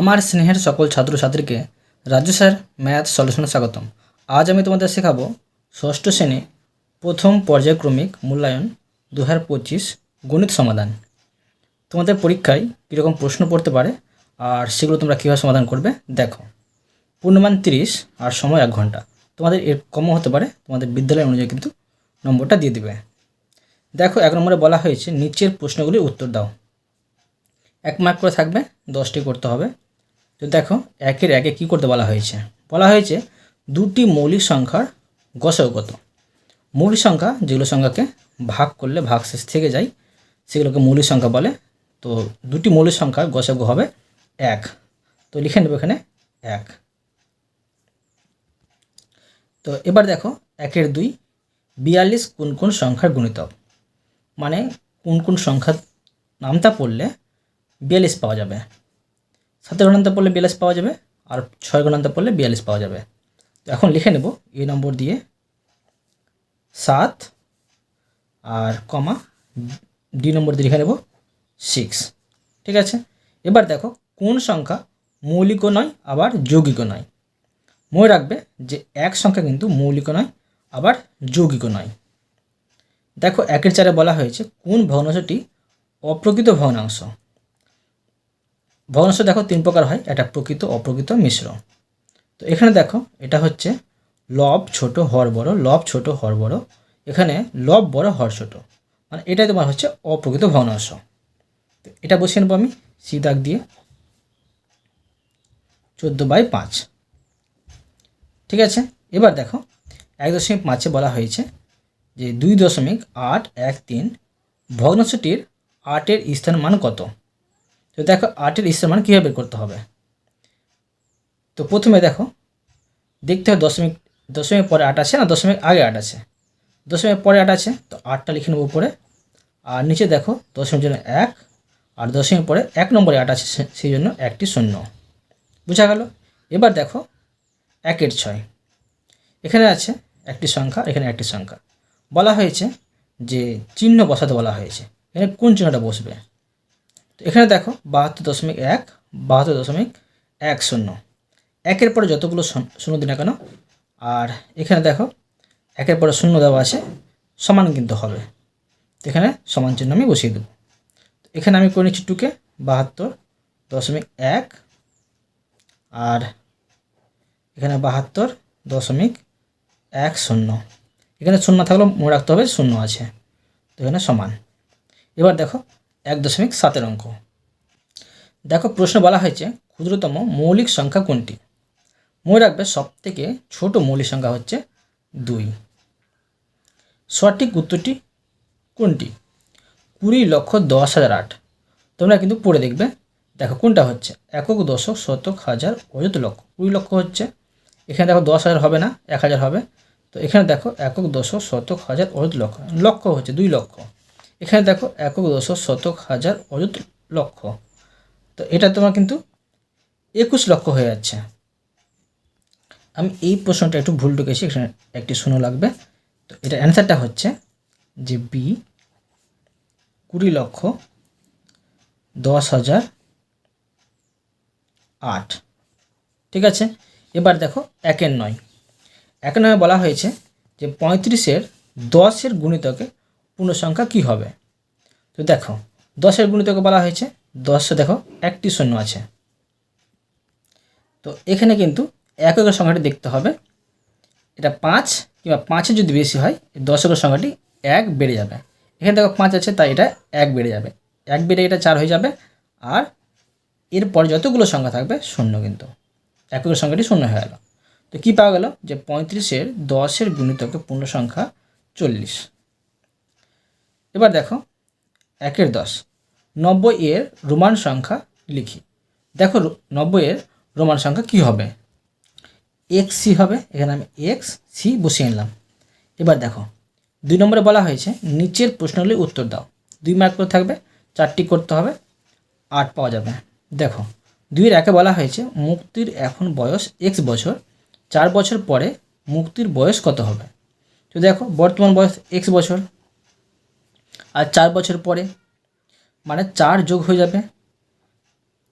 আমার স্নেহের সকল ছাত্রছাত্রীকে রাজু স্যার, ম্যাথ সলিউশনে স্বাগতম। আজ আমি তোমাদের শেখাবো ষষ্ঠ শ্রেণি প্রথম পর্যায়ক্রমিক মূল্যায়ন দু হাজার পঁচিশ গণিত সমাধান। তোমাদের পরীক্ষায় কীরকম প্রশ্ন পড়তে পারে আর সেগুলো তোমরা কীভাবে সমাধান করবে, দেখো। পূর্ণমান তিরিশ আর সময় এক ঘণ্টা। তোমাদের এর কমও হতে পারে, তোমাদের বিদ্যালয় অনুযায়ী কিন্তু নম্বরটা দিয়ে দিবে। দেখো, এক নম্বরে বলা হয়েছে, নিচের প্রশ্নগুলির উত্তর দাও। এক মার্ক করে থাকবে, দশটি করতে হবে। তো দেখো, একের একে কী করতে বলা হয়েছে? বলা হয়েছে দুটি মৌলিক সংখ্যার কত মৌলিক সংখ্যা যেগুলো সংখ্যাকে ভাগ করলে ভাগশেষ থেকে যায়, সেগুলোকে মৌলিক সংখ্যা বলে। তো দুটি মৌলিক সংখ্যার গসাগু হবে এক। তো লিখে নেবে এখানে এক। তো এবার দেখো, একের দুই, বিয়াল্লিশ কোন কোন সংখ্যার গুণিতক? মানে কোন কোন সংখ্যার নামটা পড়লে বিয়াল্লিশ পাওয়া যাবে। সাতের গণান্তে পড়লে বিয়াল্লিশ পাওয়া যাবে আর ছয় গণান্তে পড়লে বিয়াল্লিশ পাওয়া যাবে। তো এখন লিখে নেব এই নম্বর দিয়ে সাত আর কমা ডি নম্বর দিয়ে লিখে নেব সিক্স। ঠিক আছে? এবার দেখো কোন সংখ্যা মৌলিকও নয়, আবার যৌগিকও নয়। মনে রাখবে যে এক সংখ্যা কিন্তু মৌলিকও নয়, আবার যৌগিকও নয়। দেখো একের চারে বলা হয়েছে কোন ভগ্নাংশটি অপ্রকৃত ভগ্নাংশ। ভগ্নাংশ দেখো তিন প্রকার হয়, এটা প্রকৃত, অপ্রকৃত, মিশ্র। তো এখানে দেখো, এটা হচ্ছে লব ছোট, হর বড়, লব ছোট, হর বড়। এখানে লব বড়, হর ছোট। মানে এটাই তোমার হচ্ছে অপ্রকৃত ভগ্নাংশ। তো এটা বসিয়ে নেব আমি, সি দাগ দিয়ে। চোদ্দ বাই পাঁচ। ঠিক আছে? এবার দেখো, এক দশমিক পাঁচে বলা হয়েছে যে দুই দশমিক আট এক তিন ভগ্নাংশটির আটের স্থান মান কত? তো দেখো আটের স্থান মান কীভাবে করতে হবে? তো প্রথমে দেখো, দেখতে হবে দশমিক দশমিক পরে আট আছে না? দশমিক আগে আট আছে। দশমিক পরে আট আছে, তো আটটা লিখে নেব উপরে। আর নিচে দেখো দশমিক জন্য এক, আর দশমিক পরে এক নম্বরে আট আছে সেই জন্য একটি শূন্য। বোঝা গেল? এবার দেখো, একের ছয়। এখানে আছে একটি সংখ্যা, এখানে একটি সংখ্যা। বলা হয়েছে যে চিহ্ন বসাতে বলা হয়েছে। এখানে কোন চিহ্নটা বসবে? তো এখানে দেখো বাহাত্তর দশমিক এক, বাহাত্তর দশমিক এক শূন্য। একের পরে যতগুলো শূন্য- দিন না কেন? আর এখানে দেখো, একের পরে শূন্য দেওয়া আছে, সমান কিন্তু হবে। এখানে সমান চিহ্ন আমি বসিয়ে দেবো। এখানে আমি করে নিচ্ছি টুকে বাহাত্তর দশমিক এক, আর এখানে বাহাত্তর দশমিক এক শূন্য। এখানে শূন্য থাকলেও মনে রাখতে হবে শূন্য আছে। তো এখানে সমান। এবার দেখো এক দশমিক সাতের অঙ্ক। দেখো, প্রশ্ন বলা হয়েছে, ক্ষুদ্রতম মৌলিক সংখ্যা কোনটি? মনে রাখবে সব থেকে ছোট মৌলিক সংখ্যা হচ্ছে দুই। সঠিক উত্তরটি কোনটি? কুড়ি লক্ষ দশ হাজার আট। তোমরা কিন্তু পড়ে দেখবে, দেখো কোনটা হচ্ছে? একক দশক শতক হাজার অযুত লক্ষ। কুড়ি লক্ষ হচ্ছে, এখানে দেখো দশ হাজার হবে না, এক হাজার হবে। তো এখানে দেখো, একক দশক শতক হাজার অযুত লক্ষ। লক্ষ হচ্ছে, দুই লক্ষ। এখানে দেখো একক দশক শতক হাজার অযুত লক্ষ। তো এটা তোমার কিন্তু একুশ লক্ষ হয়ে যাচ্ছে। আমি এই প্রশ্নটা একটু ভুল ঢুকেছি, এখানে একটি শূন্য লাগবে। তো এটা অ্যান্সারটা হচ্ছে যে বি কুড়ি লক্ষ দশ হাজার আট। ঠিক আছে? এবার দেখো একের নয়। একের নয় বলা হয়েছে যে পঁয়ত্রিশের দশের গুণিতকে পূর্ণসংখ্যা কী হবে? তো দেখো, দশের গুণিতকে বলা হয়েছে, দশে দেখো একটি শূন্য আছে। তো এখানে কিন্তু এককের সংখ্যাটি দেখতে হবে। এটা পাঁচ কিংবা পাঁচের যদি বেশি হয় দশকের সংখ্যাটি এক বেড়ে যাবে। এখানে দেখো পাঁচ আছে, তাই এটা এক বেড়ে যাবে। এক বেড়ে এটা চার হয়ে যাবে। আর এরপর যতগুলো সংখ্যা থাকবে, শূন্য কিন্তু। এককের সংখ্যাটি শূন্য হয়ে গেল। তো কী পাওয়া গেল? যে পঁয়ত্রিশের দশের গুণিতকে পূর্ণ সংখ্যা চল্লিশ। এবার দেখো, একের দশ। নব্বই এর রোমান সংখ্যা লিখি। দেখো নব্বই এর রোমান সংখ্যা কী হবে? এক্স সি হবে, এখানে আমি এক্স সি বসিয়ে নিলাম। এবার দেখো, দুই নম্বরে বলা হয়েছে, নিচের প্রশ্নগুলি উত্তর দাও। দুই মার্ক করে থাকবে, চারটি করতে হবে, আট পাওয়া যাবে। দেখো, দুইয়ের একে বলা হয়েছে, মুক্তির এখন বয়স এক্স বছর, চার বছর পরে মুক্তির বয়স কত হবে? তো দেখো, বর্তমান বয়স এক্স বছর আর চার বছর পরে মানে চার যোগ হয়ে যাবে,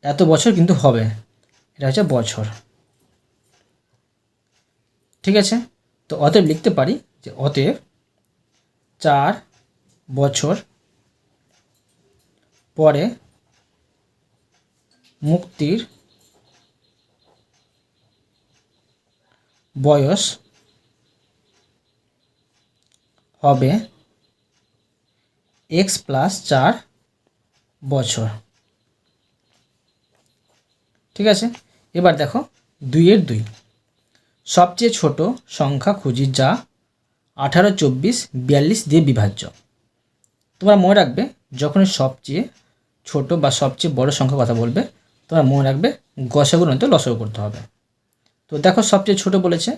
এত বছর কিন্তু হবে। এটা হচ্ছে বছর। ঠিক আছে? তো অতএব লিখতে পারি যে অতএব চার বছর পরে মুক্তির বয়স হবে এক্স প্লাস চার বছর। ঠিক আছে? এবার দেখো, দুইয়ের দুই। সবচেয়ে ছোট সংখ্যা খুঁজি যা আঠারো, চব্বিশ, বিয়াল্লিশ দিয়ে বিভাজ্য। তোমরা মনে রাখবে, যখনই সবচেয়ে ছোট বা সবচেয়ে বড় সংখ্যা কথা বলবে, তোমরা মনে রাখবে গসাগু নয়তো লসাগু করতে হবে। তো দেখো, সবচেয়ে ছোট বলেছে,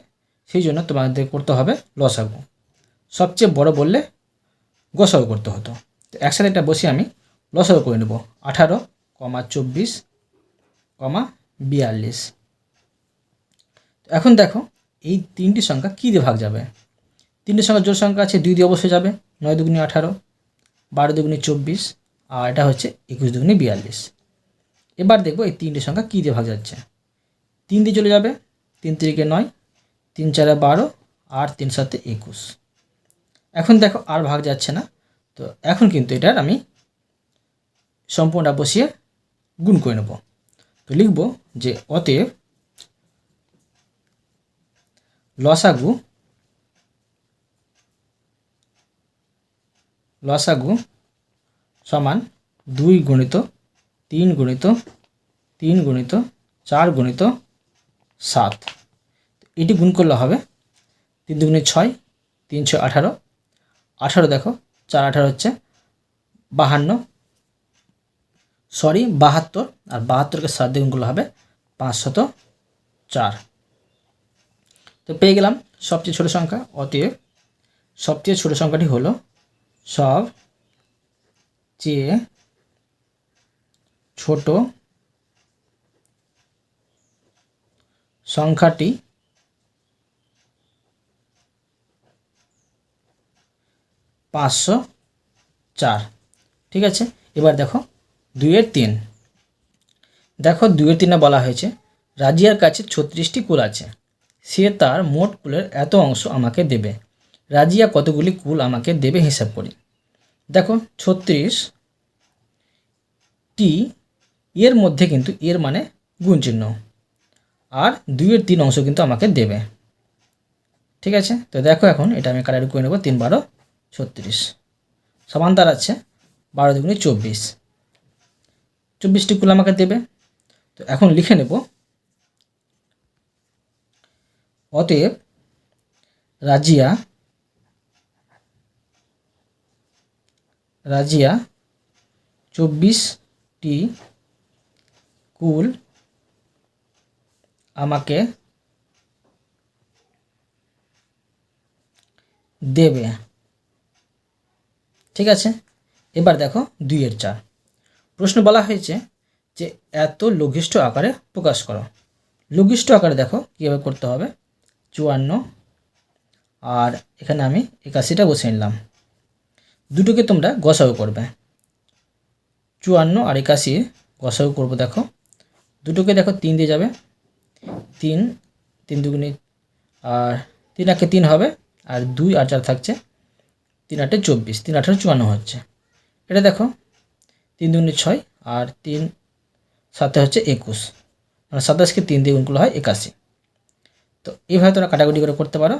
সেই জন্য তোমাদের করতে হবে লসাগু। সবচেয়ে বড় বললে গোসাগু করতে হতো। তো একসাথে এটা বসে আমি লসাগু করে নেব। আঠারো, কমা চব্বিশ, কমা বিয়াল্লিশ। এখন দেখো, এই তিনটি সংখ্যা কী দিয়ে ভাগ যাবে? তিনটি সংখ্যা জোর সংখ্যা আছে, দুই দিয়ে অবশ্যই যাবে। নয় দুগুনি আঠারো, বারো দুগুনি চব্বিশ, আর এটা হচ্ছে একুশ দুগুনি বিয়াল্লিশ। এবার দেখব এই তিনটি সংখ্যা কী দিয়ে ভাগ যাচ্ছে। তিন দিয়ে চলে যাবে, তিন তিরিকে নয়, তিন চারে বারো, আর তিন সাথে একুশ। এখন দেখো আর ভাগ যাচ্ছে না। তো এখন কিন্তু এটার আমি সম্পূর্ণটা বসিয়ে গুণ করে নেব। তো লিখব যে অতএব লসাগু লসাগু সমান দুই গণিত তিন গণিত তিন গণিত চার গণিত সাত। এটি গুণ করলে হবে তিন দুগুণে ছয় তিন ছয় আঠারো। আঠারো দেখো, চার আঠারো হচ্ছে বাহান্ন। সরি বাহাত্তর, আর বাহাত্তরকে সাত দিয়ে গুণ করলে হবে পাঁচশত চার। তো পেয়ে গেলাম সবচেয়ে ছোট সংখ্যা, অতএব সবচেয়ে ছোট সংখ্যাটি হলো সব চেয়ে ছোট সংখ্যাটি পাঁচশো চার। ঠিক আছে? এবার দেখো, দুইয়ের তিন। দেখো, দুইয়ের তিনে বলা হয়েছে, রাজিয়ার কাছে ছত্রিশটি কুল আছে। সে তার মোট কুলের এত অংশ আমাকে দেবে। রাজিয়া কতগুলি কুল আমাকে দেবে হিসাব করি। দেখো ছত্রিশ টি এর মধ্যে কিন্তু এর মানে গুণ আর দুইয়ের তিন অংশ কিন্তু আমাকে দেবে। ঠিক আছে? তো দেখো এখন, এটা আমি কাটারি করে নেব তিন বারো ছত্রিশ। সমান তার আছে বারো দুগুণে চব্বিশ। চব্বিশটি কুল আমাকে দেবে। তো এখন লিখে নেব। অতএব রাজিয়া রাজিয়া চব্বিশটি কুল আমাকে দেবে। ঠিক আছে? এবার দেখো দুইয়ের চার। প্রশ্ন বলা হয়েছে যে এত লঘিষ্ঠ আকারে প্রকাশ করো। লঘিষ্ঠ আকারে দেখো কীভাবে করতে হবে? চুয়ান্ন। আর এখানে আমি একাশিটা বসে নিলাম। দুটোকে তোমরা গসাও করবে। চুয়ান্ন আর একাশি গসাও করব দেখো। দুটোকে দেখো তিন দিয়ে যাবে। তিন তিন দুগুণে, আর তিন আটকে তিন হবে, আর দুই আর চার থাকছে তিন আটে চব্বিশ, তিন আঠারো চুয়ান্ন হচ্ছে। এটা দেখো, তিন দুগুণে ছয় আর তিন সাথে হচ্ছে একুশ। মানে সাতাশকে তিন দিয়ে গুণগুলো হয় একাশি। তো এইভাবে তোমরা কাটাকুটি করে করতে পারো।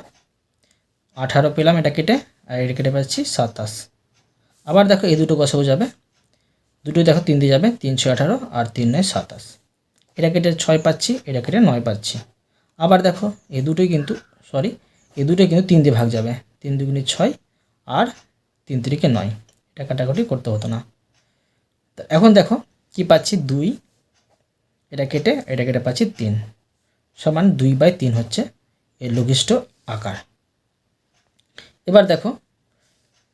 আঠারো পেলাম এটা কেটে, আর এটা কেটে পাচ্ছি সাতাশ। আবার দেখো এই দুটো বসাবো যাবে। দুটোই দেখো তিন দিয়ে যাবে, তিন ছয় আঠারো আর তিন নয় সাতাশ। এটা কেটে ছয় পাচ্ছি, এটা কেটে নয় পাচ্ছি। আবার দেখো এই দুটোই কিন্তু সরি এই দুটোই কিন্তু তিন দিয়ে ভাগ যাবে। তিন দুগুণে ছয় আর তিন তিরিকে নয়। এটা কাটাকুটি করতে হতো না। তো এখন দেখো কি পাচ্ছি দুই, এটা কেটে এটা কেটে পাচ্ছি তিন। সমান দুই বাই তিন হচ্ছে এর লঘিষ্ঠ আকার। এবার দেখো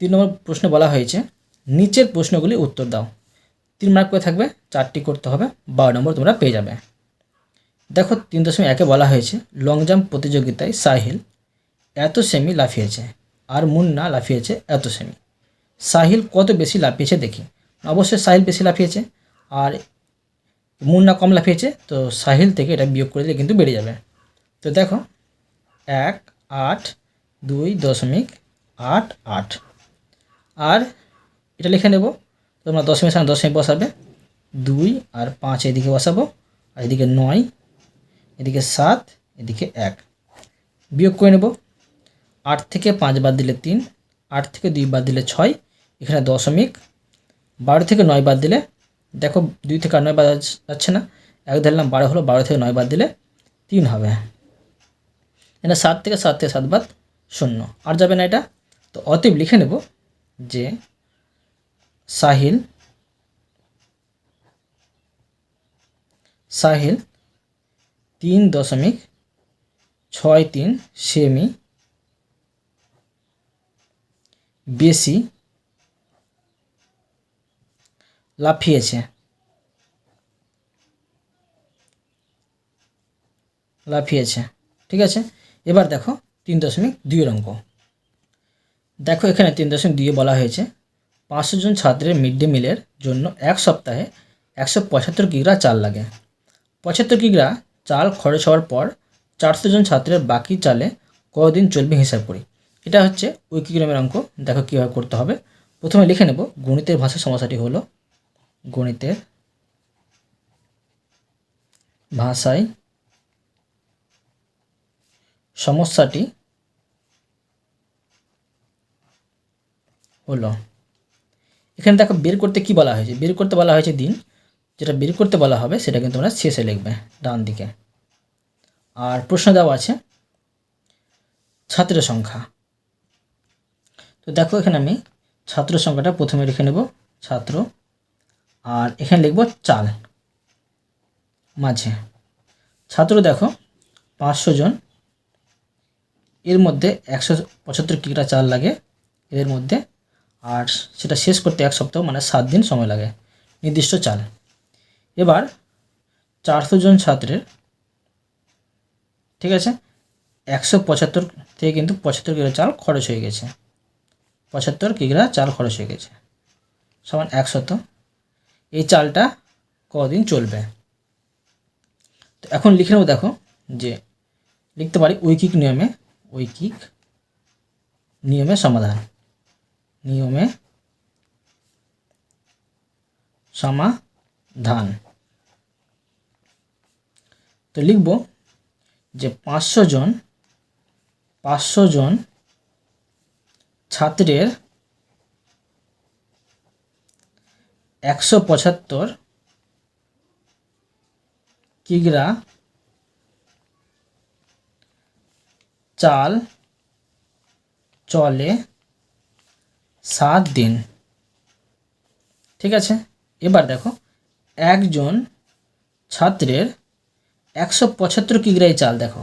তিন নম্বর প্রশ্নে বলা হয়েছে, নিচের প্রশ্নগুলি উত্তর দাও। তিন মার্ক করে থাকবে, চারটি করতে হবে, বারো নম্বর তোমরা পেয়ে যাবে। দেখো তিন দশমিক একে বলা হয়েছে লং জাম্প প্রতিযোগিতায় সাহিল এত সেমি লাফিয়েছে। আর মুন্না লাফিয়েছে এত সেমি। সাহিল কত বেশি লাফিয়েছে দেখি। অবশ্যই সাহিল বেশি লাফিয়েছে আর মুন্না কম লাফিয়েছে, তো সাহিল থেকে এটা বিয়োগ করে দিলে কিন্তু বেড়ে যাবে। তো দেখো, এক, আট, দুই দশমিক আট আট। আর এটা লিখে নেব, তোমরা দশমিক সামনে দশমিক বসাবে। দুই আর পাঁচ এদিকে বসাবো, আর এদিকে নয়, এদিকে সাত, এদিকে এক। বিয়োগ করে নেব। আট থেকে পাঁচ বাদ দিলে তিন, আট থেকে দুই বাদ দিলে ছয়, এখানে দশমিক। বারো থেকে নয় বাদ দিলে, দেখো দুই থেকে আর নয় বাদ যাচ্ছে না, এক ধরলাম বারো হলো, বারো থেকে নয় বাদ দিলে তিন হবে। এটা সাত থেকে সাত থেকে সাত বাদ শূন্য। আর যাবে না এটা? তো অতএব লিখে নেব যে সাহিল সাহিল তিন দশমিক ছয় তিন সেমি বেশি লাফিয়েছে। লাফিয়েছে। ঠিক আছে? এবার দেখো তিন দশমিক দুইয়ের অঙ্ক। দেখো এখানে তিন দশমিক দুইয়ে বলা হয়েছে, পাঁচশো জন ছাত্রের মিড ডে মিলের জন্য এক সপ্তাহে একশো পঁচাত্তর কিগ্রা চাল লাগে। পঁচাত্তর কিগ্রা চাল খরচ হওয়ার পর চারশো জন ছাত্রের বাকি চালে কদিন চলবে হিসাব করি। এটা হচ্ছে উইকিগ্রামের অঙ্ক। দেখো কীভাবে করতে হবে। প্রথমে লিখে নেব, গণিতের ভাষা সমস্যাটি হলো গণিতের ভাষায় সমস্যাটি হলো, এখানে দেখো বের করতে কি বলা হয়েছে? বের করতে বলা হয়েছে দিন। যেটা বের করতে বলা হবে, সেটা কিন্তু তোমরা শেষে লিখবে, ডান দিকে। আর প্রশ্ন দেওয়া আছে, ছাত্রের সংখ্যা। তো দেখো এখানে আমি ছাত্র সংখ্যাটা প্রথমে লিখে নেব, ছাত্র। আর এখানে লিখব চাল, মাঝে। ছাত্র দেখো, পাঁচশো জন। এর মধ্যে একশো পঁচাত্তর কিগ্রা চাল লাগে এদের মধ্যে। আর সেটা শেষ করতে এক সপ্তাহ মানে সাত দিন সময় লাগে। নির্দিষ্ট চাল। এবার চারশো জন ছাত্রের, ঠিক আছে? একশো পঁচাত্তর থেকে কিন্তু পঁচাত্তর কিগ্রা চাল খরচ হয়ে গেছে। পঁচাত্তর কিগ্রা চাল খরচ হয়ে গেছে। সমান একশত। এই চালটা কদিন চলবে? তো এখন লিখে নেব, দেখো, যে লিখতে পারি ঐকিক নিয়মে ঐকিক নিয়মে সমাধান। নিয়মে সমাধান। তো লিখব যে পাঁচশো জন পাঁচশো জন ছাত্রের একশো পঁচাত্তর কিগ্রা চাল চলে সাত দিন। ঠিক আছে? এবার দেখো, একজন ছাত্রের একশো পঁচাত্তর কিগ্রাই চাল দেখো।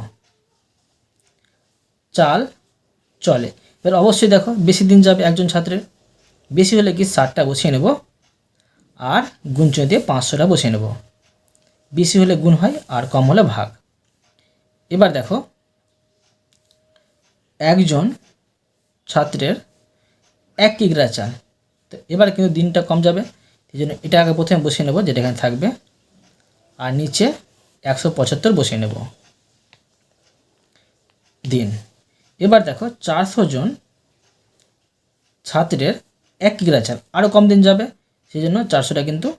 চাল চলে। এবার অবশ্যই দেখো, বেশি দিন যাবে একজন ছাত্রের। বেশি হলে কি ষাটটা বসিয়ে নেব, আর গুণ গুণচয় দিয়ে পাঁচশোটা বসিয়ে নেব। বেশি হলে গুণ হয়, আর কম হলে ভাগ। এবার দেখো, একজন ছাত্রের এক কিগ্রা চাল। তো এবার কিন্তু দিনটা কম যাবে, এই জন্য এটা আগে প্রথমে বসিয়ে নেব, যেটা এখানে থাকবে। আর নিচে একশো পঁচাত্তর বসিয়ে নেব। দিন। এবার দেখো চারশো জন ছাত্রের এক কিগ্রা চাল আরও কম দিন যাবে সেই জন্য চারশোটা কিন্তু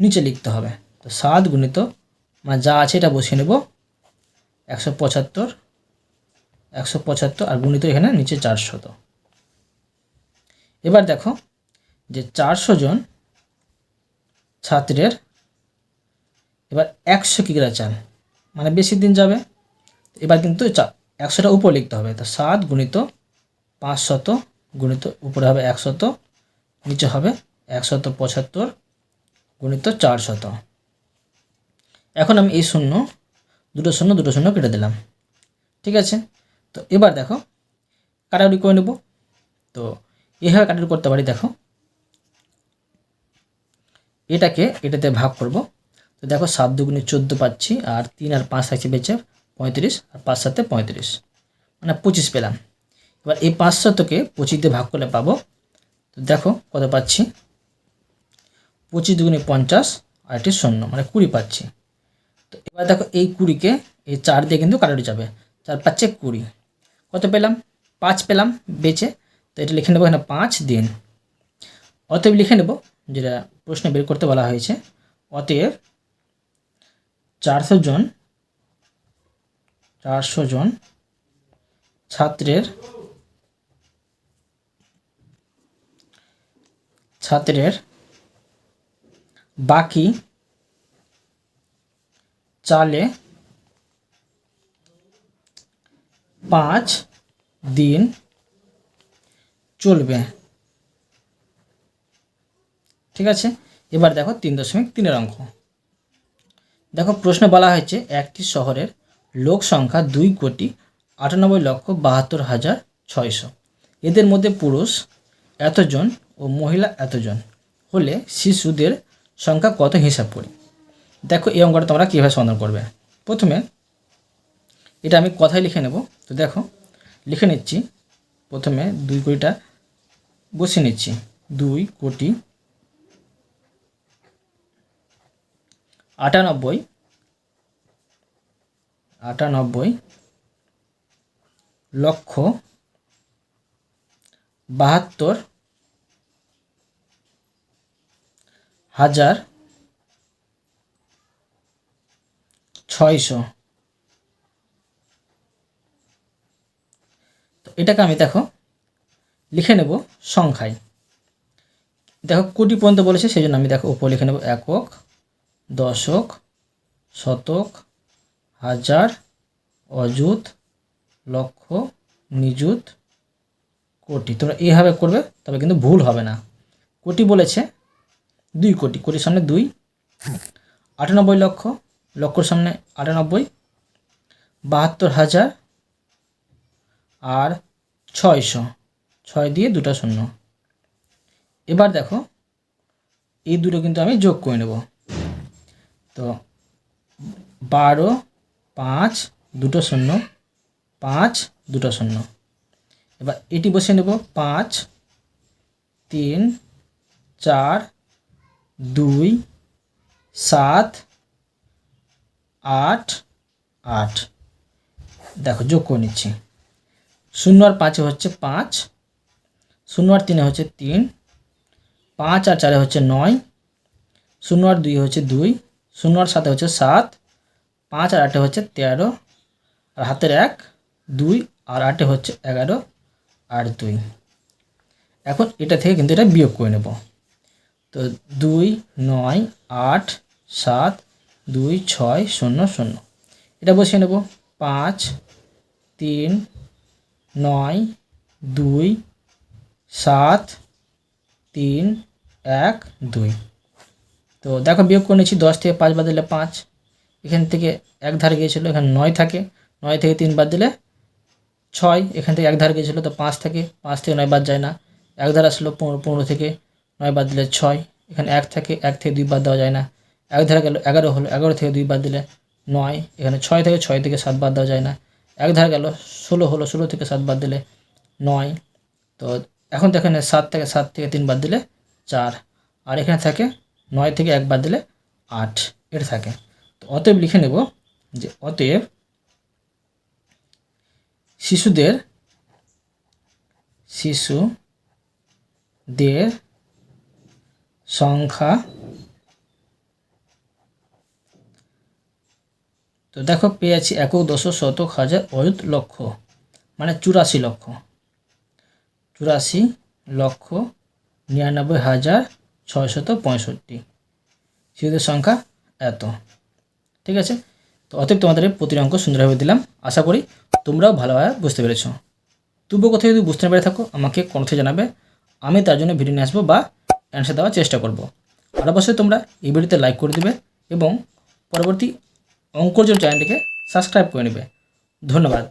নিচে লিখতে হবে। তো সাত গুণিত মানে যা আছে এটা বসিয়ে নেব। একশো পঁচাত্তর একশো পঁচাত্তর আর গুণিত এখানে নিচে চারশো তো। এবার দেখো যে চারশো জন ছাত্রের এবার একশো কিগ্রা চাল মানে বেশি দিন যাবে। এবার কিন্তু একশোটা উপর লিখতে হবে। তো সাত গুণিত পাঁচশত গুণিত উপরে হবে একশত নিচে হবে একশত পঁচাত্তর গুণিত চারশত এখন আমি এই শূন্য, দুটো শূন্য দুটো শূন্য কেটে দিলাম। ঠিক আছে? তো এবার দেখো, কাটাকুটি করে নেব। তো এভাবে কাটাকুটি করতে পারি, দেখো। এটাকে এটাতে ভাগ করব। তো দেখো সাত দুগুণে চোদ্দ পাচ্ছি, আর তিন আর পাঁচ থাকছে বেঁচে পঁয়ত্রিশ আর পাঁচ সাথে পঁয়ত্রিশ। মানে পঁচিশ পেলাম। এবার এই পাঁচশতকে পঁচিশ দিয়ে ভাগ করলে পাবো, তো দেখো কত পাচ্ছি? পঁচিশ দুগুণে পঞ্চাশ আর একটি শূন্য মানে কুড়ি পাচ্ছি। তো এবার দেখো এই কুড়িকে এই চার দিয়ে কিন্তু কাটানো যাবে। চার পাচ্ছে কুড়ি। কত পেলাম? পাঁচ পেলাম বেচে। তো এটা লিখে নেব এখানে পাঁচ দিন। অতএব লিখে নেব যেটা প্রশ্নে বের করতে বলা হয়েছে, অতএব চারশো জন চারশো জন ছাত্রের ছাত্রের বাকি চালে পাঁচ দিন চলবে। ঠিক আছে? এবার দেখো তিন দশমিক তিনের অঙ্ক। দেখো প্রশ্নে বলা হয়েছে একটি শহরের লোক সংখ্যা দুই কোটি আটানব্বই লক্ষ বাহাত্তর হাজার ছয়শো। এদের মধ্যে পুরুষ এতজন ও মহিলা এতজন। হলে শিশুদের সংখ্যা কত হিসাব করি? দেখো এই অঙ্কটা তোমরা কীভাবে সমাধান করবে? প্রথমে এটা আমি কথায় লিখে নেব। তো দেখো, লিখে নিচ্ছি। প্রথমে দুই কোটিটা বসিয়ে নিচ্ছি। দুই কোটি আটানব্বই আটানব্বই লক্ষ বাহাত্তর হাজার ছয়শো। তো এটাকে আমি দেখো, লিখে নেব সংখ্যায়। দেখো কোটি পর্যন্ত বলেছে, সেই জন্য আমি দেখো উপর লিখে নেব একক, দশক, শতক হাজার, অযুত, লক্ষ, নিযুত, কোটি। তোমরা এইভাবে করবে, তবে কিন্তু ভুল হবে না। কোটি বলেছে দুই কোটি। কোটির সামনে দুই, আটানব্বই লক্ষ। লক্ষর সামনে আটানব্বই, বাহাত্তর হাজার আর ছয়শো। ছয় দিয়ে দুটো শূন্য। এবার দেখো, এই দুটো কিন্তু আমি যোগ করে নেব। তো বারো পাঁচ, দুটো শূন্য, পাঁচ, দুটো শূন্য। এবার এটি বসে নেব, পাঁচ, তিন, চার, দুই, সাত, আট আট। দেখো, যোগ করে নিচ্ছি। শূন্য আর পাঁচে হচ্ছে পাঁচ, শূন্য আর তিনে হচ্ছে তিন, পাঁচ আর চারে হচ্ছে নয়, শূন্য আর দুই হচ্ছে দুই, শূন্য আর সাথে হচ্ছে সাত পাঁচ আর আটে হচ্ছে তেরো, আর হাতের এক, দুই, আর আটে হচ্ছে এগারো আর দুই। এখন এটা থেকে কিন্তু এটা বিয়োগ করে নেব। তো দুই, নয়, আট, সাত, দুই, ছয়, শূন্য শূন্য। এটা বসিয়ে নেব। পাঁচ, তিন, নয়, দুই, সাত, তিন, এক, দুই। তো দেখো বিয়োগ করে নিচ্ছি। দশ থেকে পাঁচ বাদ দিলে পাঁচ। এখান থেকে এক ধারে গিয়েছিল, এখানে নয় থাকে। নয় থেকে তিন বাদ দিলে ছয়। এখান থেকে এক ধার গিয়েছিল তো পাঁচ থাকে। পাঁচ থেকে নয় বাদ যায় না। এক ধারে আসলো পনেরো পনেরো থেকে নয় বাদ দিলে ছয়। এখানে এক থাকে, এক থেকে দুই বাদ দেওয়া যায় না। এক ধারে গেল এগারো হলো, এগারো থেকে দুই বাদ দিলে নয়। এখানে ছয় থেকে ছয় থেকে সাত বাদ দেওয়া যায় না। এক ধারে গেল ষোলো হলো, ষোলো থেকে সাত বাদ দিলে নয়। তো এখন তো এখানে সাত থেকে সাত থেকে তিন বাদ দিলে চার। আর এখানে থাকে নয় থেকে এক বাদ দিলে আট। এটা থাকে। অতএব লিখে নেব যে অতএব শিশুদের শিশুদের সংখ্যা তো দেখো পেয়েছি একক দশ শতক হাজার অযুত লক্ষ মানে চুরাশি লক্ষ। চুরাশি লক্ষ নিরানব্বই হাজার ছয়শত পঁয়ষট্টি। শিশুদের সংখ্যা এত। ঠিক আছে? তো অতএব তোমাদের প্রতিটি অঙ্ক সুন্দরভাবে দিলাম। আশা করি তোমরাও ভালোভাবে বুঝতে পেরেছ। তবুও কোথাও যদি বুঝতে না পেরে থাকো, আমাকে কণ্ঠে জানাবে। আমি তার জন্য ভিডিও নিয়ে আসব বা অ্যান্সার দেওয়ার চেষ্টা করব। আর অবশ্যই তোমরা এই ভিডিওতে লাইক করে দেবে এবং পরবর্তী অঙ্কর জন্য চ্যানেলটিকে সাবস্ক্রাইব করে নেবে। ধন্যবাদ।